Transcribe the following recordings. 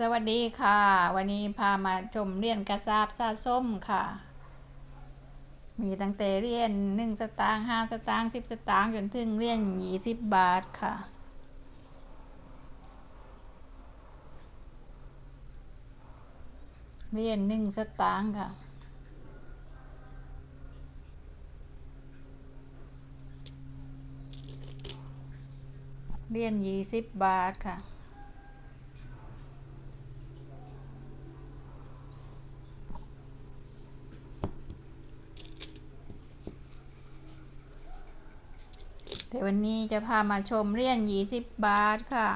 สวัสดีค่ะ วันนี้พามาชมเรียนกระซาบซาส้มค่ะ มีตั้งแต่เรียนหนึ่งสตางค์ห้าสตางค์สิบสตางค์จนถึงเรียนยี่สิบบาทค่ะ เรียนหนึ่งสตางค์ค่ะ เรียนยี่สิบบาทค่ะ แต่วันนี้จะพามาชมเรียน20 บาทค่ะ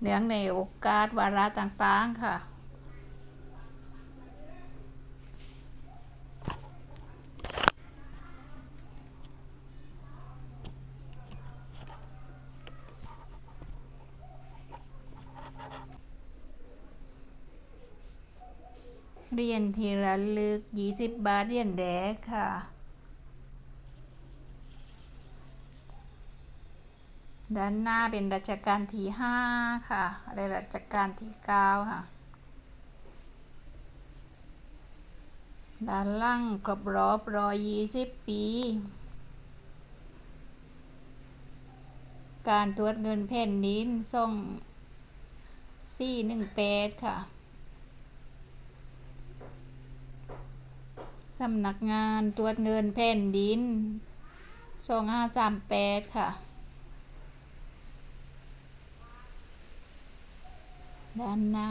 เนื่องในโอกาสวาระต่างๆค่ะ เรียนทีละลึก 20 บาทเรียนแดกค่ะ ด้านหน้าเป็นรัชกาลที่ห้าค่ะและรัชกาลที่เก้าค่ะ ด้านล่างครบรอบรอยยี่สิบปี การตรวจเงินแผ่นดินส่งสี่หนึ่งแปดค่ะสำนักงานตรวจเงินแผ่นดินสองห้าสามแปดค่ะ ด้านหน้า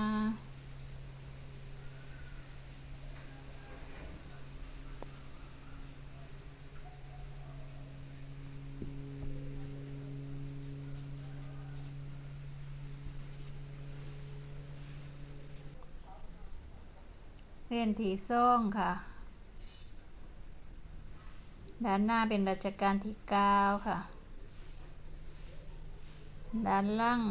เรียนที่ซ่องค่ะ ด้านหน้าเป็นรัชกาลที่เก้าค่ะ ด้านล่าง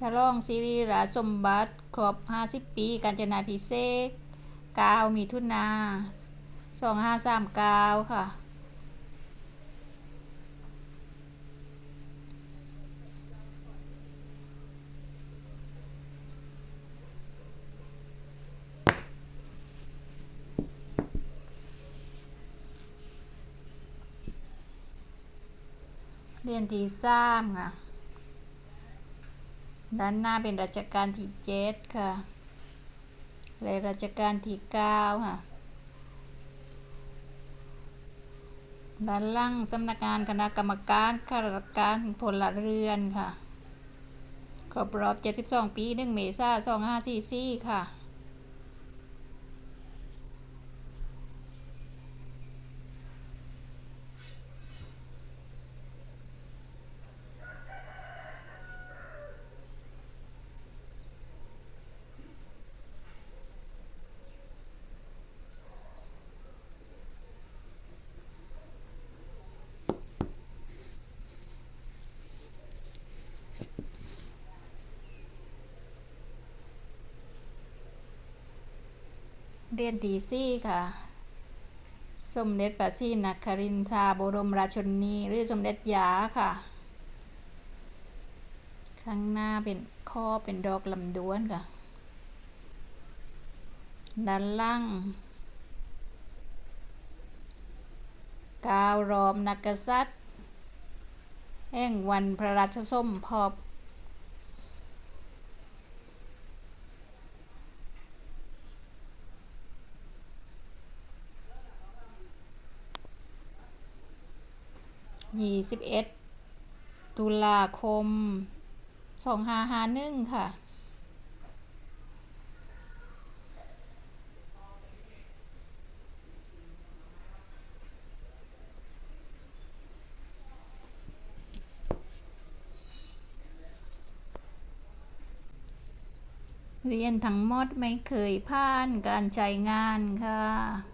ฉลองซีรีราชสมบัติครบ 50 ปีการจนาพิเศษ9มีทุนา2539ค่ะ เรียนที่สามค่ะ ด้านหน้าเป็นรัชกาลที่เจ็ดค่ะและรัชกาลที่เก้าค่ะ ด้านล่างสำนักงานคณะกรรมการข้าราชการพลเรือนค่ะ ครบรอบ 72 ปี1เมษายน2544 ค่ะ เรียนที่สี่ค่ะ สมเด็จพระศรีนครินทาบรมราชชนนีหรือสมเด็จยาค่ะ ข้างหน้าเป็นข้อเป็นดอกลำดวนค่ะ ด้านล่างกาวรอมนักกษัตริย์แห่งวันพระราชสมภพ ยี่สิบเอ็ดตุลาคมสองห้าห้าหนึ่งค่ะ เรียนทั้งหมดไม่เคยผ่านการใช้งานค่ะ